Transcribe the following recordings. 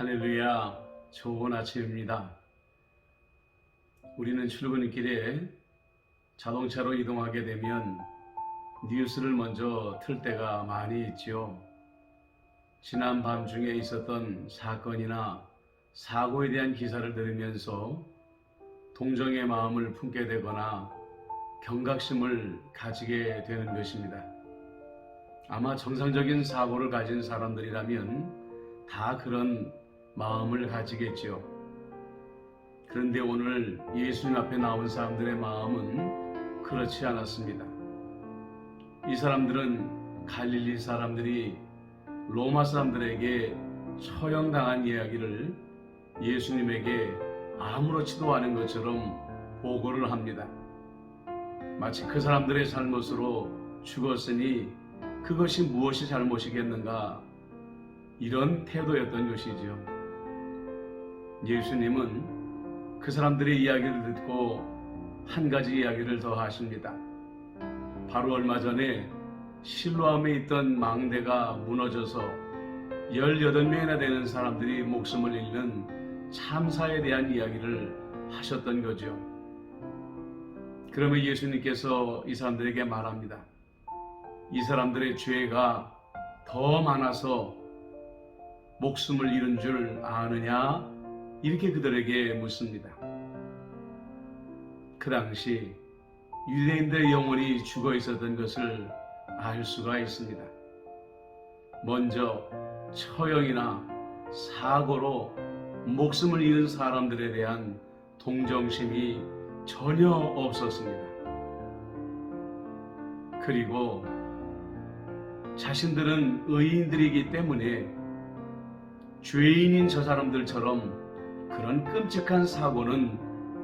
할렐루야, 좋은 아침입니다. 우리는 출근길에 자동차로 이동하게 되면 뉴스를 먼저 틀 때가 많이 있지요. 지난 밤 중에 있었던 사건이나 사고에 대한 기사를 들으면서 동정의 마음을 품게 되거나 경각심을 가지게 되는 것입니다. 아마 정상적인 사고를 가진 사람들이라면 다 그런 마음을 가지겠지요. 그런데 오늘 예수님 앞에 나온 사람들의 마음은 그렇지 않았습니다. 이 사람들은 갈릴리 사람들이 로마 사람들에게 처형당한 이야기를 예수님에게 아무렇지도 않은 것처럼 보고를 합니다. 마치 그 사람들의 잘못으로 죽었으니 그것이 무엇이 잘못이겠는가 이런 태도였던 것이지요. 예수님은 그 사람들의 이야기를 듣고 한 가지 이야기를 더 하십니다. 바로 얼마 전에 실로암에 있던 망대가 무너져서 18명이나 되는 사람들이 목숨을 잃는 참사에 대한 이야기를 하셨던 거죠. 그러면 예수님께서 이 사람들에게 말합니다. 이 사람들의 죄가 더 많아서 목숨을 잃은 줄 아느냐? 이렇게 그들에게 묻습니다. 그 당시 유대인들의 영혼이 죽어 있었던 것을 알 수가 있습니다. 먼저 처형이나 사고로 목숨을 잃은 사람들에 대한 동정심이 전혀 없었습니다. 그리고 자신들은 의인들이기 때문에 죄인인 저 사람들처럼 그런 끔찍한 사고는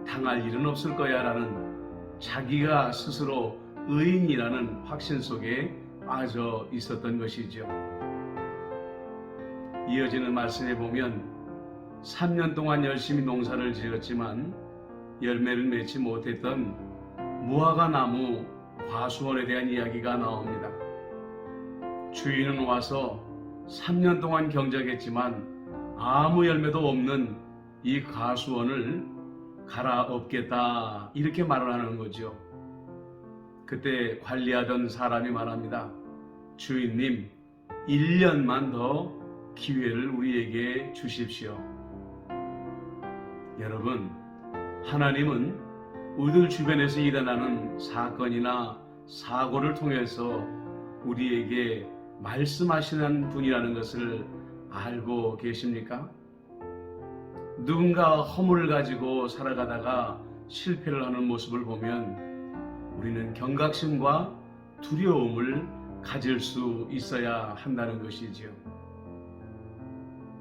당할 일은 없을 거야 라는 자기가 스스로 의인이라는 확신 속에 빠져 있었던 것이죠. 이어지는 말씀에 보면 3년 동안 열심히 농사를 지었지만 열매를 맺지 못했던 무화과 나무 과수원에 대한 이야기가 나옵니다. 주인은 와서 3년 동안 경작했지만 아무 열매도 없는 이 과수원을 갈아엎겠다 이렇게 말을 하는 거죠. 그때 관리하던 사람이 말합니다. 주인님, 1년만 더 기회를 우리에게 주십시오. 여러분, 하나님은 우리들 주변에서 일어나는 사건이나 사고를 통해서 우리에게 말씀하시는 분이라는 것을 알고 계십니까? 누군가 허물을 가지고 살아가다가 실패를 하는 모습을 보면 우리는 경각심과 두려움을 가질 수 있어야 한다는 것이지요.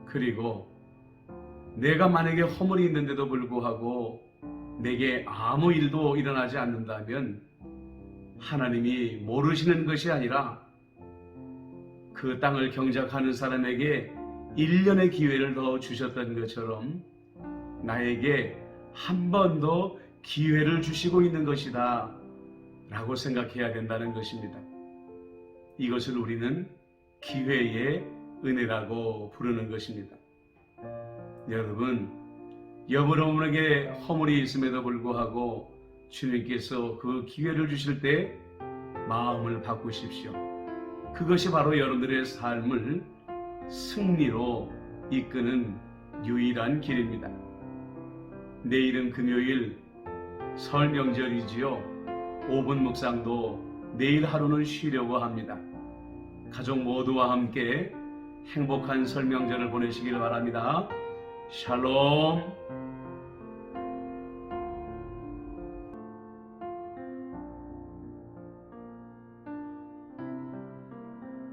그리고 내가 만약에 허물이 있는데도 불구하고 내게 아무 일도 일어나지 않는다면 하나님이 모르시는 것이 아니라 그 땅을 경작하는 사람에게 1년의 기회를 더 주셨던 것처럼 나에게 한 번 더 기회를 주시고 있는 것이다 라고 생각해야 된다는 것입니다. 이것을 우리는 기회의 은혜라고 부르는 것입니다. 여러분, 여러분에게 허물이 있음에도 불구하고 주님께서 그 기회를 주실 때 마음을 바꾸십시오. 그것이 바로 여러분들의 삶을 승리로 이끄는 유일한 길입니다. 내일은 금요일 설 명절이지요. 5분 묵상도 내일 하루는 쉬려고 합니다. 가족 모두와 함께 행복한 설 명절을 보내시길 바랍니다. 샬롬.